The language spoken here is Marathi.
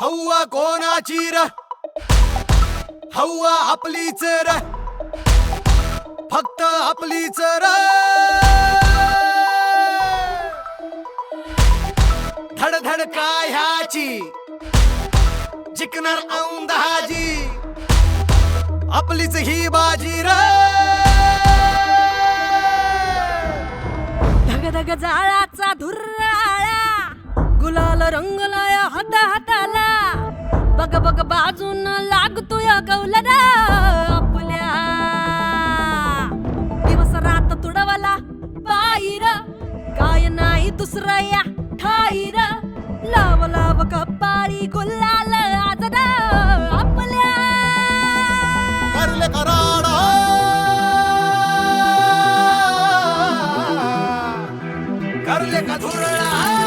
हव्वा कोणाची र? हव्वा आपलीच र? फक्त आपलीच र? धडधड काय ह्याची? जिंकणार औंदाजी आपलीच ही बाजी र? धग धग जाळाचा धुर्राळा गुलाल रंग अजून लागतोय कौलरा आपल्या. दिवस रात तुडवला पायीर काय नाही दुसरा या ठाईर. लाव लाव कपाळी गुलाल आज आपल्या. करले कराडा. करले का धुरळा